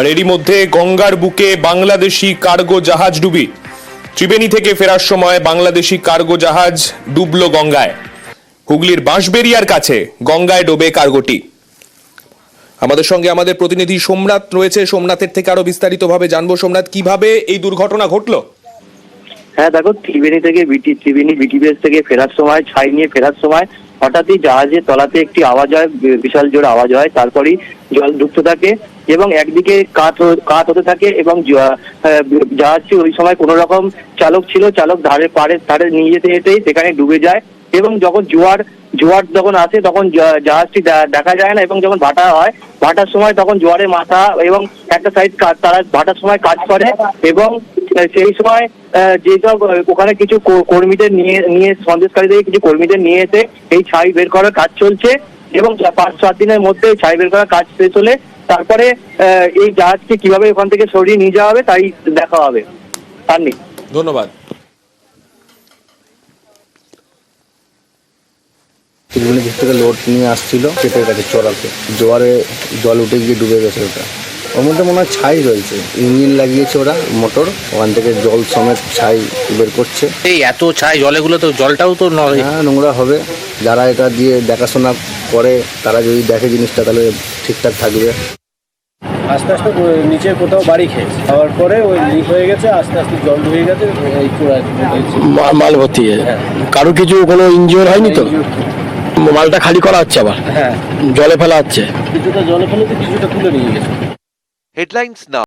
আর এরই মধ্যে গঙ্গার বুকে বাংলাদেশি কার্গো জাহাজ ডুবি। ত্রিবেণী থেকে ফেরার সময় বাংলাদেশি কার্গো জাহাজ ডুবলো গঙ্গায়। হুগলির বাঁশবেরিয়ার কাছে গঙ্গায় ডোবে কার্গোটি। আমাদের সঙ্গে আমাদের প্রতিনিধি সোমনাথ রয়েছে। সোমনাথের থেকে আরও বিস্তারিতভাবে জানব। সোমনাথ, কীভাবে এই দুর্ঘটনা ঘটলো? হ্যাঁ দেখো, ত্রিবেণী থেকে বিটি ত্রিবেণী বিটিবিএস থেকে ফেরার সময়, ছাই নিয়ে ফেরার সময় হঠাৎই জাহাজের তলাতে একটি আওয়াজ হয় বিশাল জোর আওয়াজ হয়, তারপরেই জল ঢুকতে থাকে এবং একদিকে কাত কাত হতে থাকে এবং জাহাজটি ওই সময় কোনো রকম চালক ছিল, চালক ধারে পাড়ে, ধারে নিয়ে যেতে যেতেই সেখানে ডুবে যায় এবং যখন জোয়ার জোয়ার যখন আসে তখন জাহাজটি দেখা যায় না এবং যখন ভাটা হয়, ভাটার সময় তখন জোয়ারে মাথা এবং একটা সাইড তারা ভাটার সময় কাজ করে এবং সেই সময় যেসব ওখানে কিছু কর্মীদের নিয়ে নিয়ে সন্দেশকারীদের কিছু কর্মীদের নিয়ে এসে এই ছাই বের করার কাজ চলছে এবং পাঁচ সাত দিনের মধ্যে ছাই বের করার কাজ শেষ হলে তারপরে আহ, এই জাহাজকে কীভাবে ওখান থেকে সরিয়ে নিয়ে যাওয়া হবে তাই দেখা হবে। আর নেই ধন্যবাদ। দিক থেকে লোড নিয়ে আসছিল পেটের কাছে চড়াতে। জোয়ারে জল উঠে গিয়ে ডুবে গেছে ওটা। ওর মধ্যে মনে হয় ছাই রয়েছে। ইঞ্জিন লাগিয়েছে ওরা মোটর। ওখান থেকে জল সমেত ছাই বের করছে। এই এত ছাই জলেগুলো তো জলটাও তো নয়। হ্যাঁ নোংরা হবে। যারা এটা দিয়ে দেখাশোনা করে তারা যদি দেখে জিনিসটা তাহলে ঠিকঠাক থাকবে। আস্তে আস্তে নিচে কোথাও বাড়ি খেয়েছে। খাওয়ার পরে ওই লিক হয়ে গেছে আস্তে আস্তে জল ঢুকে গেছে এই মাল ভর্তি হয়ে কারও কিছু কোনো ইনজিওর হয়নি তো? মালটা খালি করা হচ্ছে আবার? হ্যাঁ। জলে ফেলা হচ্ছে? কিছুটা জলে ফেলেছে কিছুটা তুলে নিয়ে গেছে। Headlines now.